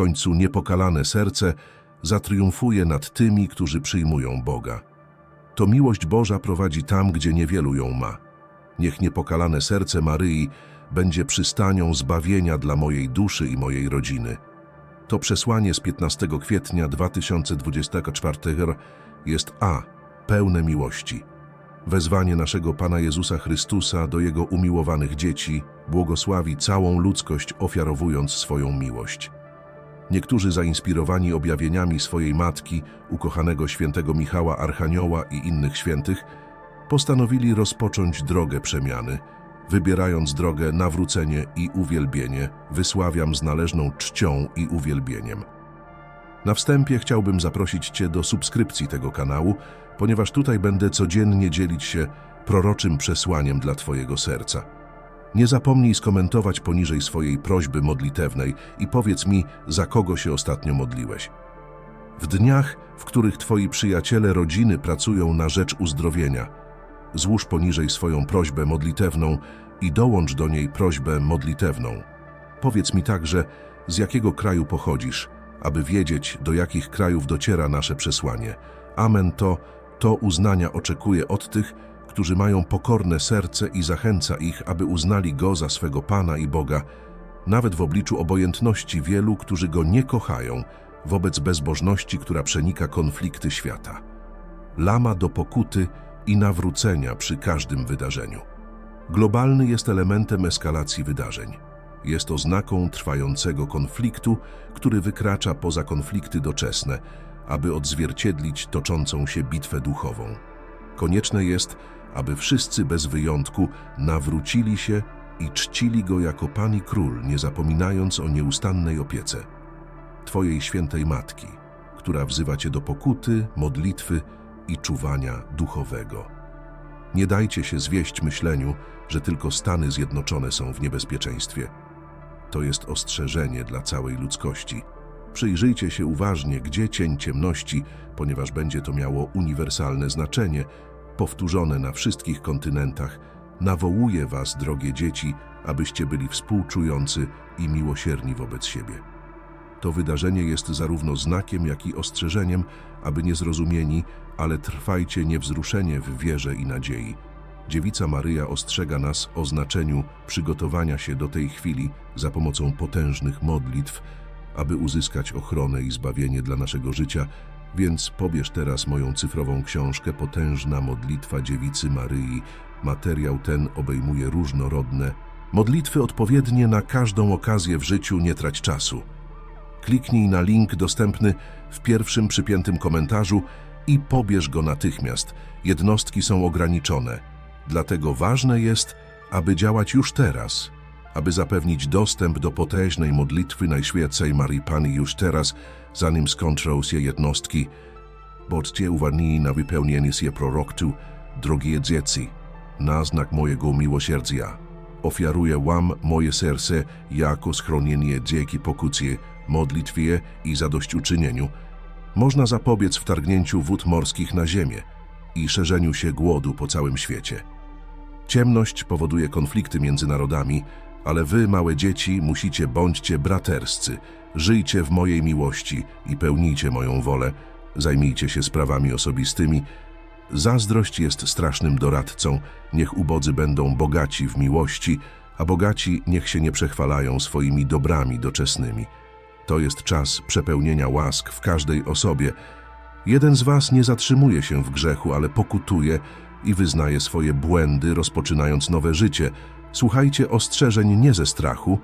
końcu niepokalane serce zatriumfuje nad tymi, którzy przyjmują Boga. To miłość Boża prowadzi tam, gdzie niewielu ją ma. Niech niepokalane serce Maryi będzie przystanią zbawienia dla mojej duszy i mojej rodziny. To przesłanie z 15 kwietnia 2024 jest A. Pełne miłości. Wezwanie naszego Pana Jezusa Chrystusa do Jego umiłowanych dzieci błogosławi całą ludzkość, ofiarowując swoją miłość. Niektórzy zainspirowani objawieniami swojej matki, ukochanego świętego Michała Archanioła i innych świętych, postanowili rozpocząć drogę przemiany. Wybierając drogę nawrócenie i uwielbienie, wysławiam z należną czcią i uwielbieniem. Na wstępie chciałbym zaprosić Cię do subskrypcji tego kanału, ponieważ tutaj będę codziennie dzielić się proroczym przesłaniem dla Twojego serca. Nie zapomnij skomentować poniżej swojej prośby modlitewnej i powiedz mi, za kogo się ostatnio modliłeś. W dniach, w których Twoi przyjaciele rodziny pracują na rzecz uzdrowienia, złóż poniżej swoją prośbę modlitewną i dołącz do niej prośbę modlitewną. Powiedz mi także, z jakiego kraju pochodzisz, aby wiedzieć, do jakich krajów dociera nasze przesłanie. Amen to, to uznania oczekuje od tych, którzy mają pokorne serce i zachęca ich, aby uznali Go za swego Pana i Boga, nawet w obliczu obojętności wielu, którzy Go nie kochają, wobec bezbożności, która przenika konflikty świata. Lama do pokuty i nawrócenia przy każdym wydarzeniu. Globalny jest elementem eskalacji wydarzeń. Jest oznaką trwającego konfliktu, który wykracza poza konflikty doczesne, aby odzwierciedlić toczącą się bitwę duchową. Konieczne jest, aby wszyscy bez wyjątku nawrócili się i czcili Go jako Pan i Król, nie zapominając o nieustannej opiece Twojej świętej Matki, która wzywa Cię do pokuty, modlitwy i czuwania duchowego. Nie dajcie się zwieść myśleniu, że tylko Stany Zjednoczone są w niebezpieczeństwie. To jest ostrzeżenie dla całej ludzkości. Przyjrzyjcie się uważnie, gdzie cień ciemności, ponieważ będzie to miało uniwersalne znaczenie, powtórzone na wszystkich kontynentach, nawołuje was, drogie dzieci, abyście byli współczujący i miłosierni wobec siebie. To wydarzenie jest zarówno znakiem, jak i ostrzeżeniem, aby niezrozumieni, ale trwajcie niewzruszenie w wierze i nadziei. Dziewica Maryja ostrzega nas o znaczeniu przygotowania się do tej chwili za pomocą potężnych modlitw, aby uzyskać ochronę i zbawienie dla naszego życia, więc pobierz teraz moją cyfrową książkę Potężna modlitwa Dziewicy Maryi. Materiał ten obejmuje różnorodne modlitwy odpowiednie na każdą okazję w życiu, nie trać czasu. Kliknij na link dostępny w pierwszym przypiętym komentarzu i pobierz go natychmiast. Jednostki są ograniczone, dlatego ważne jest, aby działać już teraz, aby zapewnić dostęp do potężnej modlitwy Najświętszej Marii Pani już teraz, zanim skończą się jednostki. Bądźcie uważni na wypełnienie się proroktu, drogie dzieci, na znak mojego miłosierdzia. Ofiaruję wam moje serce jako schronienie dzięki pokucie, modlitwie i zadośćuczynieniu. Można zapobiec wtargnięciu wód morskich na ziemię i szerzeniu się głodu po całym świecie. Ciemność powoduje konflikty między narodami, ale wy, małe dzieci, musicie bądźcie braterscy, żyjcie w mojej miłości i pełnijcie moją wolę, zajmijcie się sprawami osobistymi. Zazdrość jest strasznym doradcą, niech ubodzy będą bogaci w miłości, a bogaci niech się nie przechwalają swoimi dobrami doczesnymi. To jest czas przepełnienia łask w każdej osobie. Jeden z was nie zatrzymuje się w grzechu, ale pokutuje i wyznaje swoje błędy, rozpoczynając nowe życie. Słuchajcie ostrzeżeń nie ze strachu,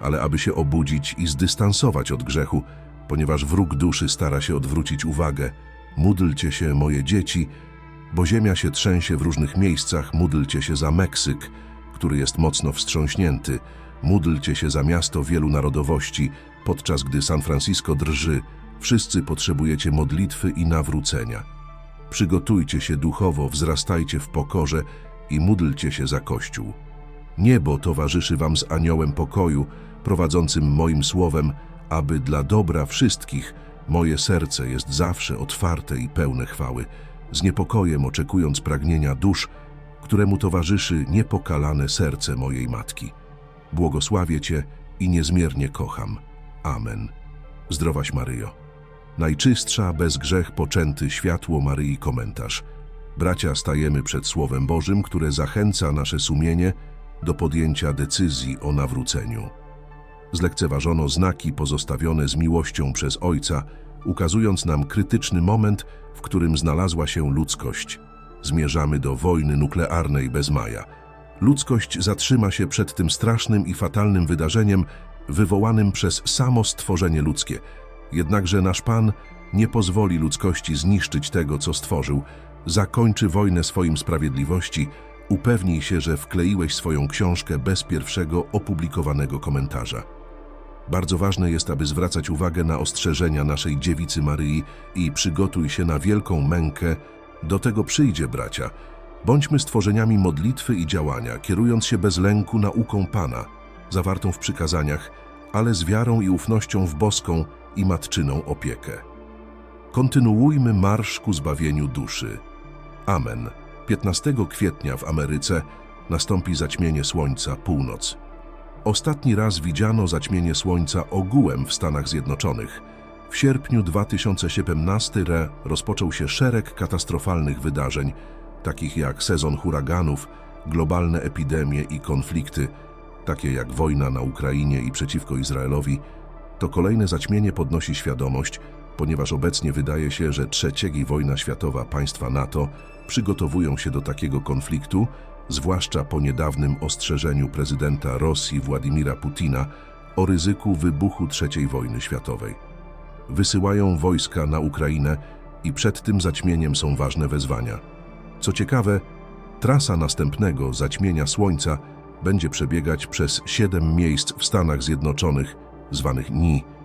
ale aby się obudzić i zdystansować od grzechu, ponieważ wróg duszy stara się odwrócić uwagę. Módlcie się, moje dzieci, bo ziemia się trzęsie w różnych miejscach, módlcie się za Meksyk, który jest mocno wstrząśnięty, módlcie się za miasto wielu narodowości, podczas gdy San Francisco drży, wszyscy potrzebujecie modlitwy i nawrócenia. Przygotujcie się duchowo, wzrastajcie w pokorze i módlcie się za Kościół. Niebo towarzyszy wam z aniołem pokoju, prowadzącym moim słowem, aby dla dobra wszystkich moje serce jest zawsze otwarte i pełne chwały, z niepokojem oczekując pragnienia dusz, któremu towarzyszy niepokalane serce mojej matki. Błogosławię Cię i niezmiernie kocham. Amen. Zdrowaś Maryjo. Najczystsza, bez grzech poczęty światło Maryi komentarz. Bracia stajemy przed Słowem Bożym, które zachęca nasze sumienie do podjęcia decyzji o nawróceniu. Zlekceważono znaki pozostawione z miłością przez Ojca, ukazując nam krytyczny moment, w którym znalazła się ludzkość. Zmierzamy do wojny nuklearnej bez Maja. Ludzkość zatrzyma się przed tym strasznym i fatalnym wydarzeniem wywołanym przez samo stworzenie ludzkie. Jednakże nasz Pan nie pozwoli ludzkości zniszczyć tego, co stworzył, zakończy wojnę swoim sprawiedliwości, upewnij się, że wkleiłeś swoją książkę bez pierwszego opublikowanego komentarza. Bardzo ważne jest, aby zwracać uwagę na ostrzeżenia naszej dziewicy Maryi i przygotuj się na wielką mękę. Do tego przyjdzie, bracia. Bądźmy stworzeniami modlitwy i działania, kierując się bez lęku nauką Pana, zawartą w przykazaniach, ale z wiarą i ufnością w boską i matczyną opiekę. Kontynuujmy marsz ku zbawieniu duszy. Amen. 15 kwietnia w Ameryce nastąpi zaćmienie słońca północ. Ostatni raz widziano zaćmienie słońca ogółem w Stanach Zjednoczonych. W sierpniu 2017 re rozpoczął się szereg katastrofalnych wydarzeń, takich jak sezon huraganów, globalne epidemie i konflikty, takie jak wojna na Ukrainie i przeciwko Izraelowi. To kolejne zaćmienie podnosi świadomość, ponieważ obecnie wydaje się, że trzeciej wojna światowa państwa NATO przygotowują się do takiego konfliktu, zwłaszcza po niedawnym ostrzeżeniu prezydenta Rosji Władimira Putina o ryzyku wybuchu III wojny światowej. Wysyłają wojska na Ukrainę i przed tym zaćmieniem są ważne wezwania. Co ciekawe, trasa następnego zaćmienia Słońca będzie przebiegać przez siedem miejsc w Stanach Zjednoczonych, zwanych NI.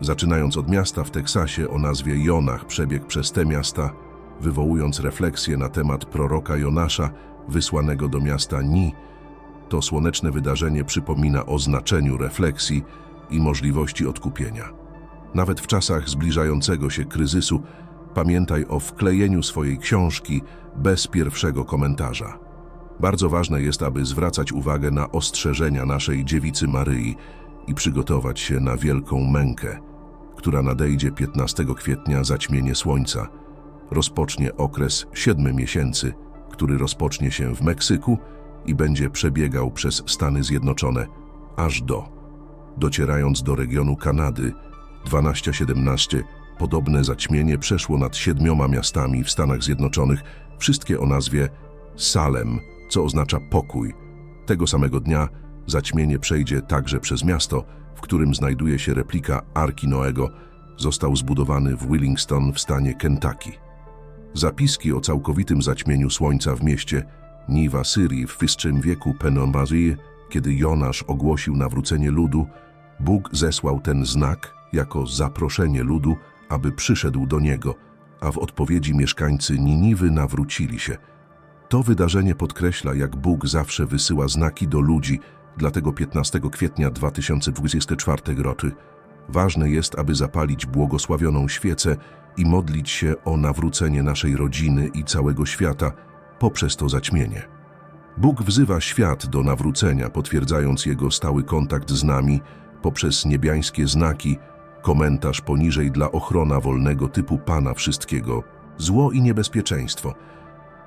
Zaczynając od miasta w Teksasie o nazwie Jonach, przebieg przez te miasta, wywołując refleksję na temat proroka Jonasza, wysłanego do miasta Ni, to słoneczne wydarzenie przypomina o znaczeniu refleksji i możliwości odkupienia. Nawet w czasach zbliżającego się kryzysu pamiętaj o wklejeniu swojej książki bez pierwszego komentarza. Bardzo ważne jest, aby zwracać uwagę na ostrzeżenia naszej dziewicy Maryi i przygotować się na wielką mękę, która nadejdzie 15 kwietnia zaćmienie słońca. Rozpocznie okres siedmiu miesięcy, który rozpocznie się w Meksyku i będzie przebiegał przez Stany Zjednoczone aż do. Docierając do regionu Kanady, 12-17, podobne zaćmienie przeszło nad siedmioma miastami w Stanach Zjednoczonych, wszystkie o nazwie Salem, co oznacza pokój. Tego samego dnia zaćmienie przejdzie także przez miasto, w którym znajduje się replika Arki Noego, został zbudowany w Willingston w stanie Kentucky. Zapiski o całkowitym zaćmieniu słońca w mieście Niwa Syrii w V wieku Penomazji, kiedy Jonasz ogłosił nawrócenie ludu, Bóg zesłał ten znak jako zaproszenie ludu, aby przyszedł do niego, a w odpowiedzi mieszkańcy Niniwy nawrócili się. To wydarzenie podkreśla, jak Bóg zawsze wysyła znaki do ludzi, dlatego 15 kwietnia 2024 roku ważne jest, aby zapalić błogosławioną świecę i modlić się o nawrócenie naszej rodziny i całego świata poprzez to zaćmienie. Bóg wzywa świat do nawrócenia, potwierdzając jego stały kontakt z nami poprzez niebiańskie znaki, komentarz poniżej dla ochrona wolnego typu Pana wszystkiego, zło i niebezpieczeństwo.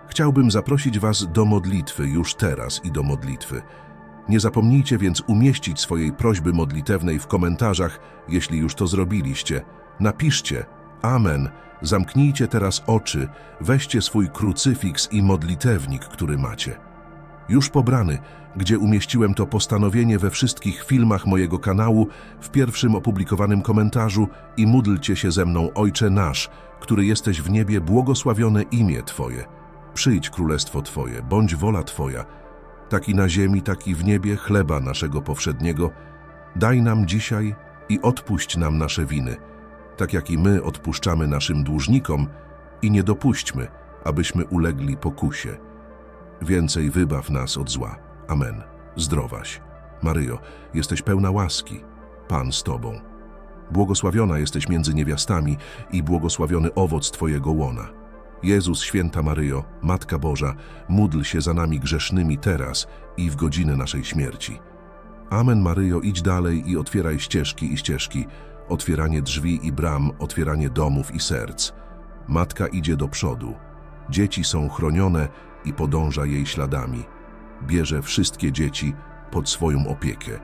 Chciałbym zaprosić Was do modlitwy już teraz i do modlitwy. Nie zapomnijcie więc umieścić swojej prośby modlitewnej w komentarzach, jeśli już to zrobiliście. Napiszcie Amen. Zamknijcie teraz oczy, weźcie swój krucyfiks i modlitewnik, który macie. Już pobrany, gdzie umieściłem to postanowienie we wszystkich filmach mojego kanału, w pierwszym opublikowanym komentarzu i módlcie się ze mną, Ojcze nasz, który jesteś w niebie, błogosławione imię Twoje. Przyjdź królestwo Twoje, bądź wola Twoja, taki na ziemi, taki w niebie, chleba naszego powszedniego. Daj nam dzisiaj i odpuść nam nasze winy, tak jak i my odpuszczamy naszym dłużnikom i nie dopuśćmy, abyśmy ulegli pokusie. Więcej wybaw nas od zła. Amen. Zdrowaś. Maryjo, jesteś pełna łaski. Pan z Tobą. Błogosławiona jesteś między niewiastami i błogosławiony owoc Twojego łona. Jezus, święta Maryjo, Matka Boża, módl się za nami grzesznymi teraz i w godzinę naszej śmierci. Amen Maryjo, idź dalej i otwieraj ścieżki i ścieżki, otwieranie drzwi i bram, otwieranie domów i serc. Matka idzie do przodu. Dzieci są chronione i podąża jej śladami. Bierze wszystkie dzieci pod swoją opiekę.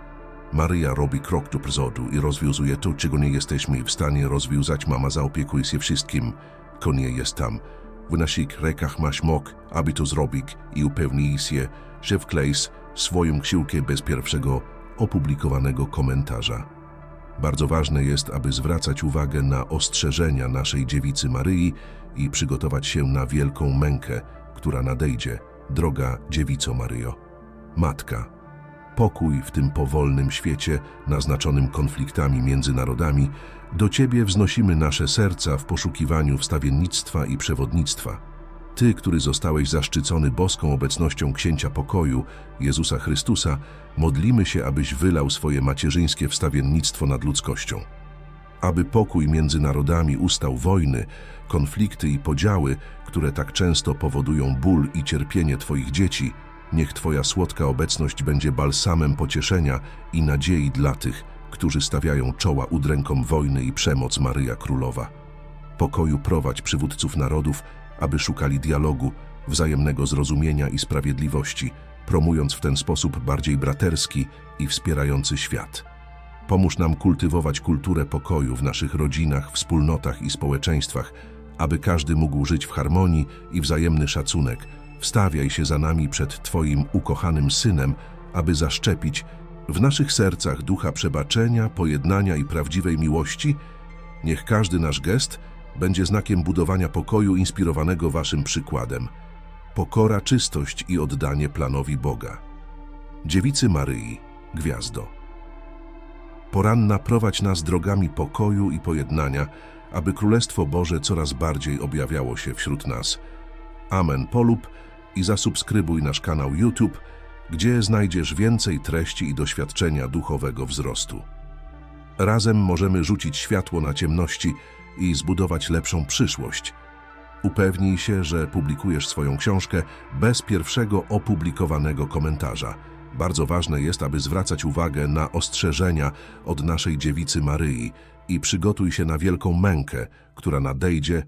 Maryja robi krok do przodu i rozwiązuje to, czego nie jesteśmy w stanie rozwiązać. Mama zaopiekuje się wszystkim, ko nie jest tam. W naszych rękach masz mok, aby to zrobić i upewnij się, że wklejs swoją ksiłkę bez pierwszego opublikowanego komentarza. Bardzo ważne jest, aby zwracać uwagę na ostrzeżenia naszej dziewicy Maryi i przygotować się na wielką mękę, która nadejdzie. Droga dziewico Maryjo. Matka. Pokój w tym powolnym świecie, naznaczonym konfliktami między narodami, do Ciebie wznosimy nasze serca w poszukiwaniu wstawiennictwa i przewodnictwa. Ty, który zostałeś zaszczycony boską obecnością Księcia Pokoju, Jezusa Chrystusa, modlimy się, abyś wylał swoje macierzyńskie wstawiennictwo nad ludzkością. Aby pokój między narodami ustał wojny, konflikty i podziały, które tak często powodują ból i cierpienie Twoich dzieci, niech Twoja słodka obecność będzie balsamem pocieszenia i nadziei dla tych, którzy stawiają czoła udrękom wojny i przemoc Maryja Królowa. Pokoju prowadź przywódców narodów, aby szukali dialogu, wzajemnego zrozumienia i sprawiedliwości, promując w ten sposób bardziej braterski i wspierający świat. Pomóż nam kultywować kulturę pokoju w naszych rodzinach, wspólnotach i społeczeństwach, aby każdy mógł żyć w harmonii i wzajemny szacunek. Wstawiaj się za nami przed Twoim ukochanym Synem, aby zaszczepić w naszych sercach ducha przebaczenia, pojednania i prawdziwej miłości. Niech każdy nasz gest będzie znakiem budowania pokoju inspirowanego Waszym przykładem. Pokora, czystość i oddanie planowi Boga. Dziewicy Maryi, Gwiazdo. Poranna prowadź nas drogami pokoju i pojednania, aby Królestwo Boże coraz bardziej objawiało się wśród nas. Amen. Polub i zasubskrybuj nasz kanał YouTube, gdzie znajdziesz więcej treści i doświadczenia duchowego wzrostu. Razem możemy rzucić światło na ciemności i zbudować lepszą przyszłość. Upewnij się, że publikujesz swoją książkę bez pierwszego opublikowanego komentarza. Bardzo ważne jest, aby zwracać uwagę na ostrzeżenia od naszej dziewicy Maryi i przygotuj się na wielką mękę, która nadejdzie